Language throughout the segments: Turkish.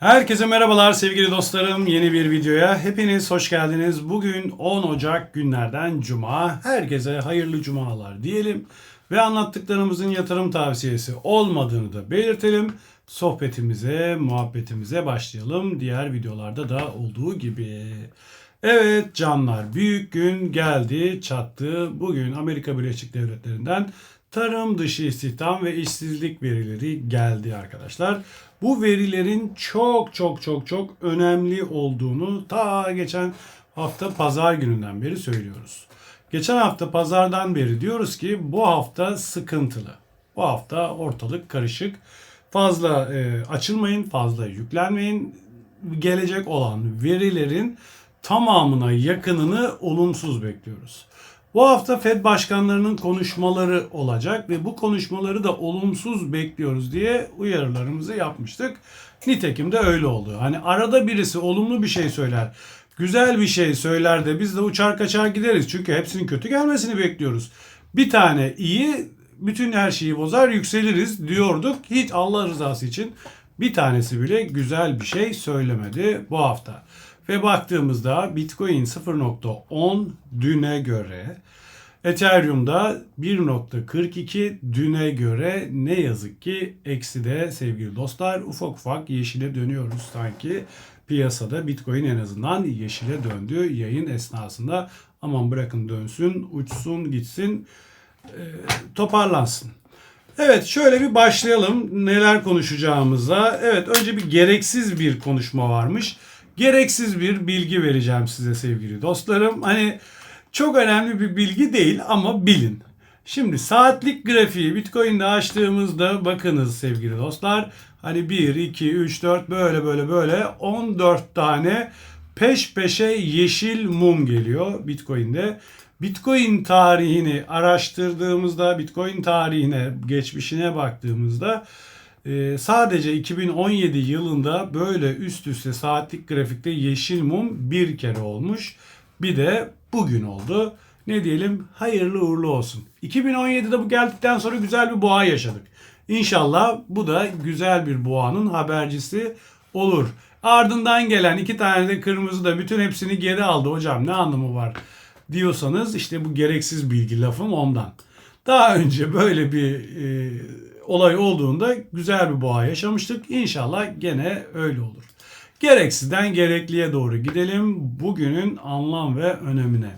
Herkese merhabalar sevgili dostlarım. Yeni bir videoya hepiniz hoş geldiniz. Bugün 10 Ocak günlerden Cuma. Herkese hayırlı cumalar diyelim. Ve anlattıklarımızın yatırım tavsiyesi olmadığını da belirtelim. Sohbetimize, muhabbetimize başlayalım. Diğer videolarda da olduğu gibi. Evet canlar büyük gün geldi çattı. Bugün Amerika Birleşik Devletleri'nden tarım dışı istihdam ve işsizlik verileri geldi arkadaşlar. Bu verilerin çok çok çok çok önemli olduğunu ta geçen hafta pazar gününden beri söylüyoruz. Geçen hafta pazardan beri diyoruz ki bu hafta sıkıntılı. Bu hafta ortalık karışık. Fazla e, açılmayın, fazla yüklenmeyin. Gelecek olan verilerin tamamına yakınını olumsuz bekliyoruz. Bu hafta Fed başkanlarının konuşmaları olacak ve bu konuşmaları da olumsuz bekliyoruz diye uyarılarımızı yapmıştık. Nitekim de öyle oldu. Hani arada birisi olumlu bir şey söyler, güzel bir şey söyler de biz de uçar kaçar gideriz. Çünkü hepsinin kötü gelmesini bekliyoruz. Bir tane iyi bütün her şeyi bozar yükseliriz diyorduk. Hiç Allah rızası için bir tanesi bile güzel bir şey söylemedi bu hafta. Ve baktığımızda Bitcoin 0.10 düne göre Ethereum'da 1.42 düne göre ne yazık ki ekside sevgili dostlar ufak ufak yeşile dönüyoruz sanki piyasada Bitcoin en azından yeşile döndü yayın esnasında aman bırakın dönsün uçsun gitsin e, toparlansın. Evet şöyle bir başlayalım neler konuşacağımıza. Evet önce bir gereksiz bir konuşma varmış gereksiz bir bilgi vereceğim size sevgili dostlarım. Hani çok önemli bir bilgi değil ama bilin. Şimdi saatlik grafiği Bitcoin'de açtığımızda bakınız sevgili dostlar. Hani 1, 2, 3, 4 böyle böyle böyle 14 tane peş peşe yeşil mum geliyor Bitcoin'de. Bitcoin tarihini araştırdığımızda, Bitcoin tarihine, geçmişine baktığımızda ee, sadece 2017 yılında böyle üst üste saatlik grafikte yeşil mum bir kere olmuş. Bir de bugün oldu. Ne diyelim hayırlı uğurlu olsun. 2017'de bu geldikten sonra güzel bir boğa yaşadık. İnşallah bu da güzel bir boğanın habercisi olur. Ardından gelen iki tane de kırmızı da bütün hepsini geri aldı hocam ne anlamı var diyorsanız işte bu gereksiz bilgi lafım ondan. Daha önce böyle bir e, olay olduğunda güzel bir boğa yaşamıştık. İnşallah gene öyle olur. Gereksizden gerekliye doğru gidelim. Bugünün anlam ve önemine.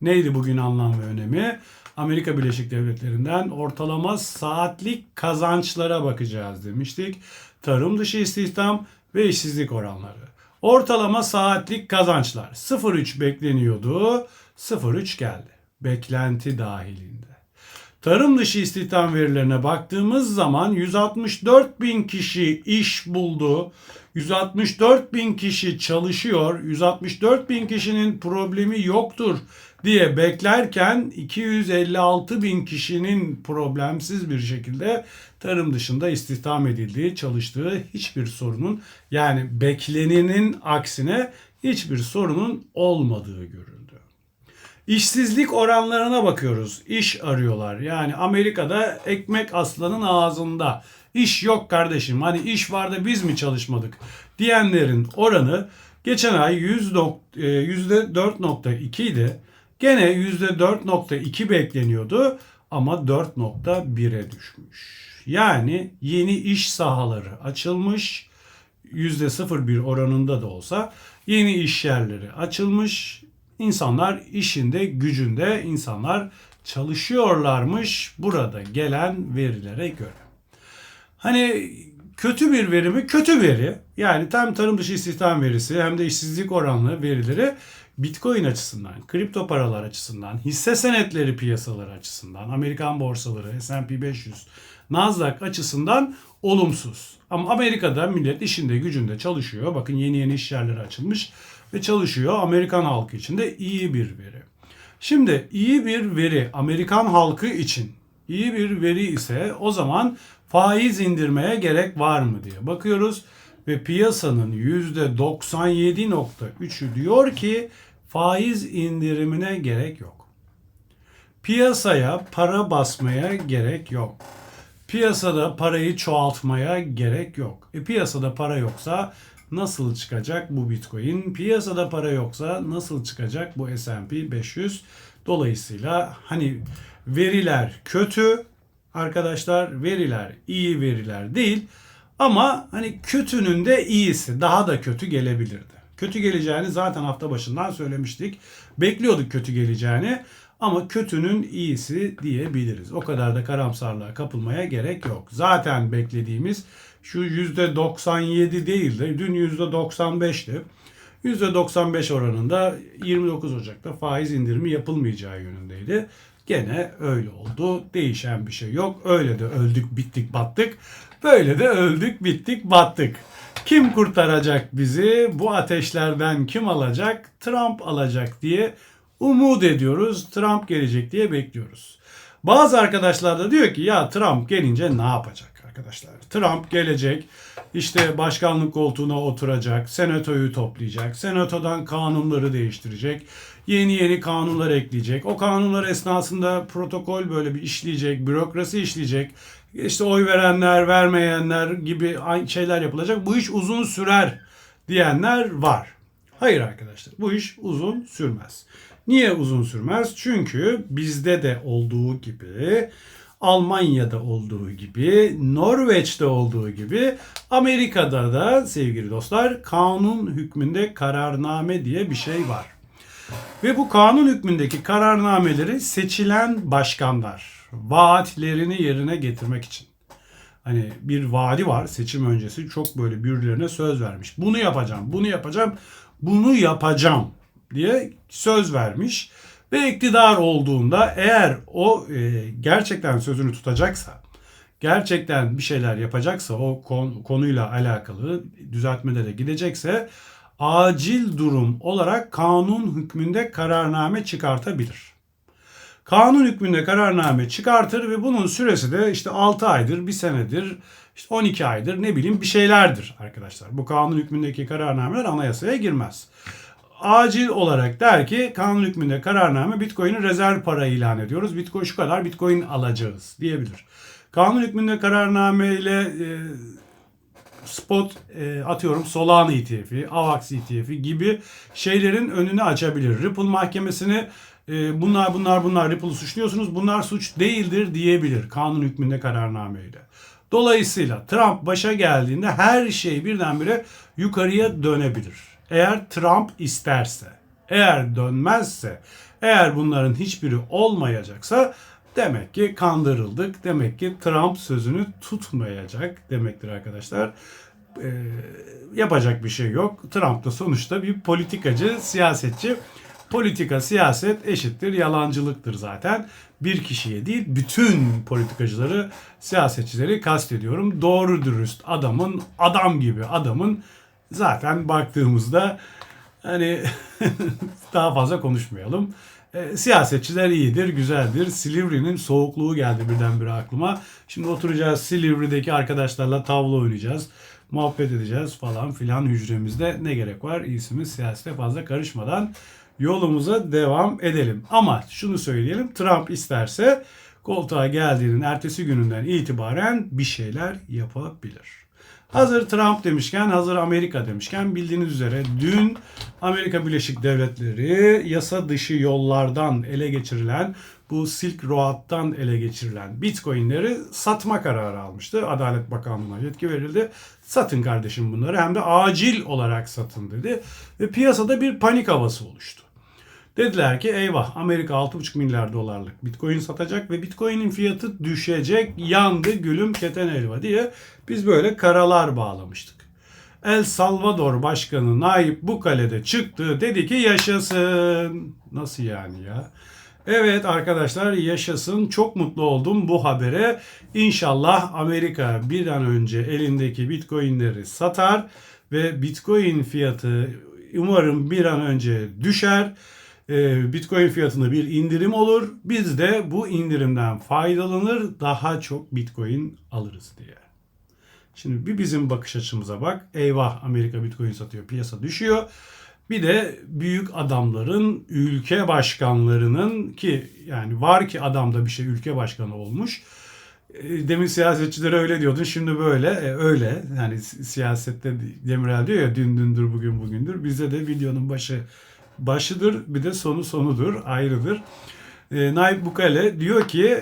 Neydi bugün anlam ve önemi? Amerika Birleşik Devletleri'nden ortalama saatlik kazançlara bakacağız demiştik. Tarım dışı istihdam ve işsizlik oranları. Ortalama saatlik kazançlar 0.3 bekleniyordu. 0.3 geldi. Beklenti dahilinde. Tarım dışı istihdam verilerine baktığımız zaman 164 bin kişi iş buldu. 164 bin kişi çalışıyor. 164 bin kişinin problemi yoktur diye beklerken 256 bin kişinin problemsiz bir şekilde tarım dışında istihdam edildiği, çalıştığı hiçbir sorunun yani beklenenin aksine hiçbir sorunun olmadığı görülüyor. İşsizlik oranlarına bakıyoruz. İş arıyorlar. Yani Amerika'da ekmek aslanın ağzında. İş yok kardeşim. Hani iş vardı biz mi çalışmadık diyenlerin oranı geçen ay %4.2 e, idi. Gene %4.2 bekleniyordu ama 4.1'e düşmüş. Yani yeni iş sahaları açılmış. %0.1 oranında da olsa yeni iş yerleri açılmış İnsanlar işinde, gücünde insanlar çalışıyorlarmış burada gelen verilere göre. Hani kötü bir veri mi? Kötü veri. Yani tam tarım dışı istihdam verisi hem de işsizlik oranlı verileri Bitcoin açısından, kripto paralar açısından, hisse senetleri piyasaları açısından, Amerikan borsaları, S&P 500, Nasdaq açısından olumsuz. Ama Amerika'da millet işinde gücünde çalışıyor. Bakın yeni yeni iş yerleri açılmış ve çalışıyor. Amerikan halkı için de iyi bir veri. Şimdi iyi bir veri Amerikan halkı için iyi bir veri ise o zaman faiz indirmeye gerek var mı diye bakıyoruz ve piyasanın %97.3'ü diyor ki faiz indirimine gerek yok. Piyasaya para basmaya gerek yok. Piyasada parayı çoğaltmaya gerek yok. E piyasada para yoksa nasıl çıkacak bu Bitcoin? Piyasada para yoksa nasıl çıkacak bu S&P 500? Dolayısıyla hani veriler kötü arkadaşlar, veriler iyi veriler değil ama hani kötünün de iyisi daha da kötü gelebilirdi. Kötü geleceğini zaten hafta başından söylemiştik. Bekliyorduk kötü geleceğini ama kötünün iyisi diyebiliriz. O kadar da karamsarlığa kapılmaya gerek yok. Zaten beklediğimiz şu %97 değil de dün %95'ti. %95 oranında 29 Ocak'ta faiz indirimi yapılmayacağı yönündeydi. Gene öyle oldu. Değişen bir şey yok. Öyle de öldük, bittik, battık. Böyle de öldük, bittik, battık. Kim kurtaracak bizi? Bu ateşlerden kim alacak? Trump alacak diye umut ediyoruz. Trump gelecek diye bekliyoruz. Bazı arkadaşlar da diyor ki ya Trump gelince ne yapacak arkadaşlar? Trump gelecek işte başkanlık koltuğuna oturacak, senatoyu toplayacak, senatodan kanunları değiştirecek, yeni yeni kanunlar ekleyecek. O kanunlar esnasında protokol böyle bir işleyecek, bürokrasi işleyecek. İşte oy verenler, vermeyenler gibi şeyler yapılacak. Bu iş uzun sürer diyenler var. Hayır arkadaşlar bu iş uzun sürmez. Niye uzun sürmez? Çünkü bizde de olduğu gibi Almanya'da olduğu gibi, Norveç'te olduğu gibi Amerika'da da sevgili dostlar kanun hükmünde kararname diye bir şey var. Ve bu kanun hükmündeki kararnameleri seçilen başkanlar vaatlerini yerine getirmek için. Hani bir vaadi var seçim öncesi çok böyle birilerine söz vermiş. Bunu yapacağım, bunu yapacağım, bunu yapacağım diye söz vermiş. Ve iktidar olduğunda eğer o e, gerçekten sözünü tutacaksa, gerçekten bir şeyler yapacaksa, o kon, konuyla alakalı düzeltmelere gidecekse acil durum olarak kanun hükmünde kararname çıkartabilir. Kanun hükmünde kararname çıkartır ve bunun süresi de işte 6 aydır, 1 senedir, işte 12 aydır ne bileyim bir şeylerdir arkadaşlar. Bu kanun hükmündeki kararnameler anayasaya girmez acil olarak der ki kanun hükmünde kararname Bitcoin'i rezerv para ilan ediyoruz. Bitcoin şu kadar Bitcoin alacağız diyebilir. Kanun hükmünde kararname ile e, spot e, atıyorum Solana ETF'i, AVAX ETF'i gibi şeylerin önünü açabilir. Ripple mahkemesini e, bunlar bunlar bunlar Ripple'ı suçluyorsunuz bunlar suç değildir diyebilir kanun hükmünde kararnameyle. Dolayısıyla Trump başa geldiğinde her şey birdenbire yukarıya dönebilir. Eğer Trump isterse, eğer dönmezse, eğer bunların hiçbiri olmayacaksa demek ki kandırıldık. Demek ki Trump sözünü tutmayacak demektir arkadaşlar. Ee, yapacak bir şey yok. Trump da sonuçta bir politikacı, siyasetçi. Politika, siyaset eşittir yalancılıktır zaten. Bir kişiye değil bütün politikacıları, siyasetçileri kastediyorum. Doğru dürüst adamın, adam gibi adamın zaten baktığımızda hani daha fazla konuşmayalım. E, siyasetçiler iyidir, güzeldir. Silivri'nin soğukluğu geldi birdenbire aklıma. Şimdi oturacağız Silivri'deki arkadaşlarla tavla oynayacağız. Muhabbet edeceğiz falan filan hücremizde. Ne gerek var? İyisimiz siyasete fazla karışmadan yolumuza devam edelim. Ama şunu söyleyelim. Trump isterse koltuğa geldiğinin ertesi gününden itibaren bir şeyler yapabilir. Hazır Trump demişken, hazır Amerika demişken bildiğiniz üzere dün Amerika Birleşik Devletleri yasa dışı yollardan ele geçirilen bu Silk Road'dan ele geçirilen Bitcoin'leri satma kararı almıştı. Adalet Bakanlığı'na yetki verildi. Satın kardeşim bunları hem de acil olarak satın dedi. Ve piyasada bir panik havası oluştu. Dediler ki eyvah Amerika 6,5 milyar dolarlık bitcoin satacak ve bitcoin'in fiyatı düşecek yandı gülüm keten elva diye biz böyle karalar bağlamıştık. El Salvador Başkanı Nayib Bukale'de çıktı dedi ki yaşasın. Nasıl yani ya? Evet arkadaşlar yaşasın. Çok mutlu oldum bu habere. İnşallah Amerika bir an önce elindeki bitcoinleri satar ve bitcoin fiyatı umarım bir an önce düşer Bitcoin fiyatında bir indirim olur. Biz de bu indirimden faydalanır daha çok Bitcoin alırız diye. Şimdi bir bizim bakış açımıza bak. Eyvah Amerika Bitcoin satıyor piyasa düşüyor. Bir de büyük adamların ülke başkanlarının ki yani var ki adamda bir şey ülke başkanı olmuş. e, demin siyasetçilere öyle diyordun şimdi böyle E, öyle yani si- siyasette Demirel diyor ya dün dündür bugün bugündür bizde de videonun başı başıdır bir de sonu sonudur ayrıdır. E, Naip Bukale diyor ki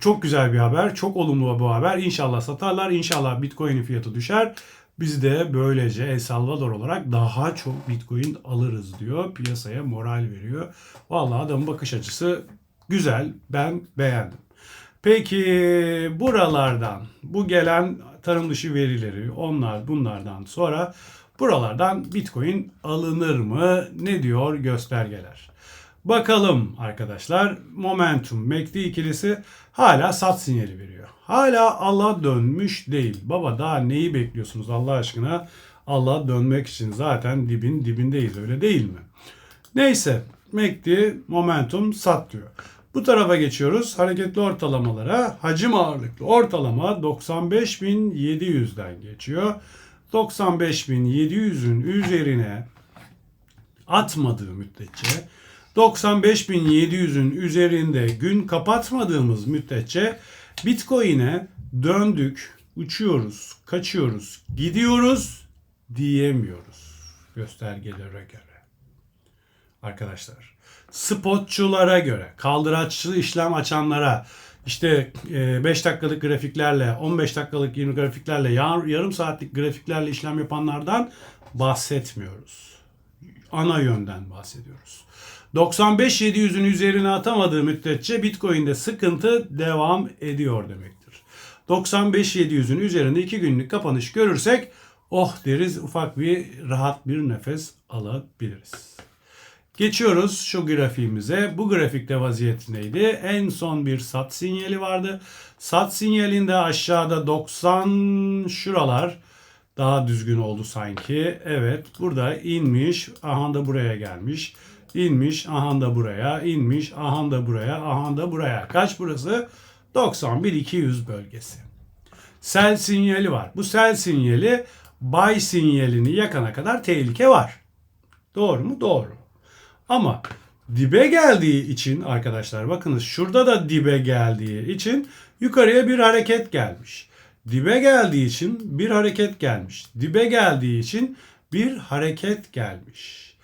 çok güzel bir haber çok olumlu bu haber İnşallah satarlar inşallah Bitcoin'in fiyatı düşer. Biz de böylece El Salvador olarak daha çok Bitcoin alırız diyor. Piyasaya moral veriyor. Vallahi adamın bakış açısı güzel. Ben beğendim. Peki buralardan bu gelen tarım dışı verileri onlar bunlardan sonra buralardan Bitcoin alınır mı? Ne diyor göstergeler? Bakalım arkadaşlar Momentum MACD ikilisi hala sat sinyali veriyor. Hala Allah dönmüş değil. Baba daha neyi bekliyorsunuz Allah aşkına? Allah dönmek için zaten dibin dibindeyiz öyle değil mi? Neyse MACD Momentum sat diyor. Bu tarafa geçiyoruz. Hareketli ortalamalara. Hacim ağırlıklı ortalama 95.700'den geçiyor. 95.700'ün üzerine atmadığı müddetçe 95.700'ün üzerinde gün kapatmadığımız müddetçe Bitcoin'e döndük, uçuyoruz, kaçıyoruz, gidiyoruz diyemiyoruz göstergelere göre. Arkadaşlar spotçulara göre, kaldıraçlı işlem açanlara, işte 5 dakikalık grafiklerle, 15 dakikalık 20 grafiklerle, yar- yarım saatlik grafiklerle işlem yapanlardan bahsetmiyoruz. Ana yönden bahsediyoruz. 95-700'ün üzerine atamadığı müddetçe Bitcoin'de sıkıntı devam ediyor demektir. 95-700'ün üzerinde 2 günlük kapanış görürsek oh deriz ufak bir rahat bir nefes alabiliriz. Geçiyoruz şu grafiğimize. Bu grafikte vaziyet neydi? En son bir sat sinyali vardı. Sat sinyalinde aşağıda 90 şuralar daha düzgün oldu sanki. Evet burada inmiş. Aha da buraya gelmiş. İnmiş. Aha da buraya. inmiş. Aha da buraya. Aha da buraya. Kaç burası? 91-200 bölgesi. Sell sinyali var. Bu sell sinyali buy sinyalini yakana kadar tehlike var. Doğru mu? Doğru. Ama dibe geldiği için arkadaşlar bakınız şurada da dibe geldiği için yukarıya bir hareket gelmiş. Dibe geldiği için bir hareket gelmiş. Dibe geldiği için bir hareket gelmiş.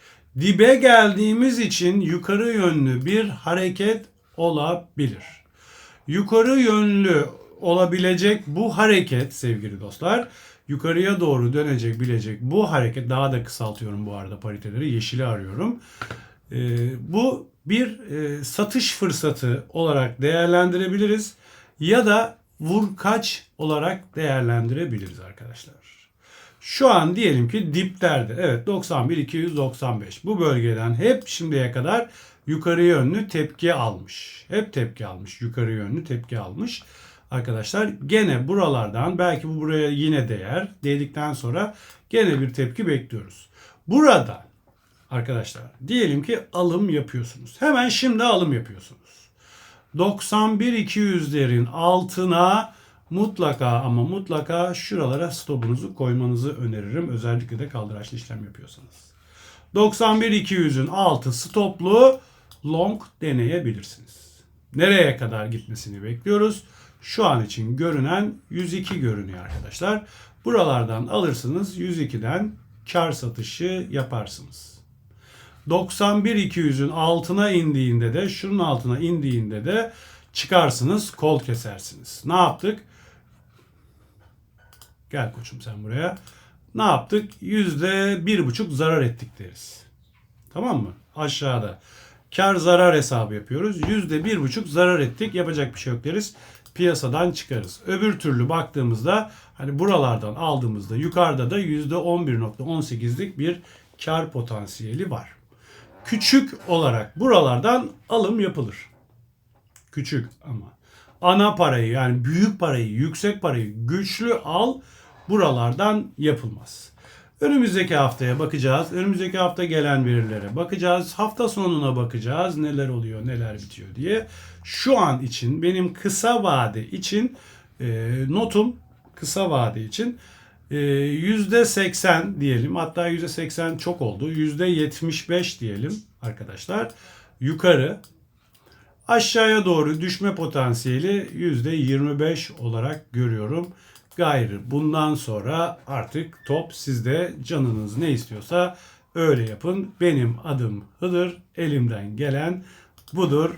Dibe geldiğimiz için yukarı yönlü bir hareket olabilir. Yukarı yönlü olabilecek bu hareket sevgili dostlar yukarıya doğru dönecek bilecek bu hareket daha da kısaltıyorum bu arada pariteleri yeşili arıyorum. Ee, bu bir e, satış fırsatı olarak değerlendirebiliriz ya da vur kaç olarak değerlendirebiliriz arkadaşlar. Şu an diyelim ki diplerde evet 91 295 bu bölgeden hep şimdiye kadar yukarı yönlü tepki almış. Hep tepki almış. Yukarı yönlü tepki almış. Arkadaşlar gene buralardan belki bu buraya yine değer dedikten sonra gene bir tepki bekliyoruz. Burada arkadaşlar diyelim ki alım yapıyorsunuz. Hemen şimdi alım yapıyorsunuz. 91-200'lerin altına mutlaka ama mutlaka şuralara stopunuzu koymanızı öneririm. Özellikle de kaldıraçlı işlem yapıyorsanız. 91-200'ün altı stoplu long deneyebilirsiniz. Nereye kadar gitmesini bekliyoruz? Şu an için görünen 102 görünüyor arkadaşlar. Buralardan alırsınız 102'den kar satışı yaparsınız. 91-200'ün altına indiğinde de şunun altına indiğinde de çıkarsınız kol kesersiniz. Ne yaptık? Gel koçum sen buraya. Ne yaptık? Yüzde bir buçuk zarar ettik deriz. Tamam mı? Aşağıda. Kar zarar hesabı yapıyoruz. Yüzde bir buçuk zarar ettik. Yapacak bir şey yok deriz. Piyasadan çıkarız. Öbür türlü baktığımızda hani buralardan aldığımızda yukarıda da yüzde 11.18'lik bir kar potansiyeli var. Küçük olarak buralardan alım yapılır. Küçük ama. Ana parayı yani büyük parayı, yüksek parayı güçlü al buralardan yapılmaz. Önümüzdeki haftaya bakacağız. Önümüzdeki hafta gelen verilere bakacağız. Hafta sonuna bakacağız. Neler oluyor, neler bitiyor diye. Şu an için benim kısa vade için e, notum kısa vade için %80 diyelim. Hatta %80 çok oldu. %75 diyelim arkadaşlar. Yukarı aşağıya doğru düşme potansiyeli %25 olarak görüyorum. Gayrı bundan sonra artık top sizde canınız ne istiyorsa öyle yapın. Benim adım Hıdır. Elimden gelen budur.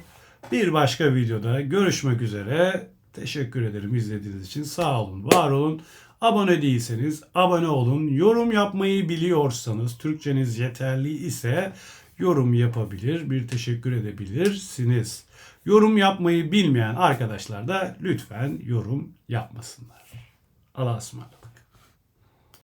Bir başka videoda görüşmek üzere. Teşekkür ederim izlediğiniz için. Sağ olun, var olun. Abone değilseniz abone olun. Yorum yapmayı biliyorsanız, Türkçeniz yeterli ise yorum yapabilir, bir teşekkür edebilirsiniz. Yorum yapmayı bilmeyen arkadaşlar da lütfen yorum yapmasınlar. Allah'a ısmarladık.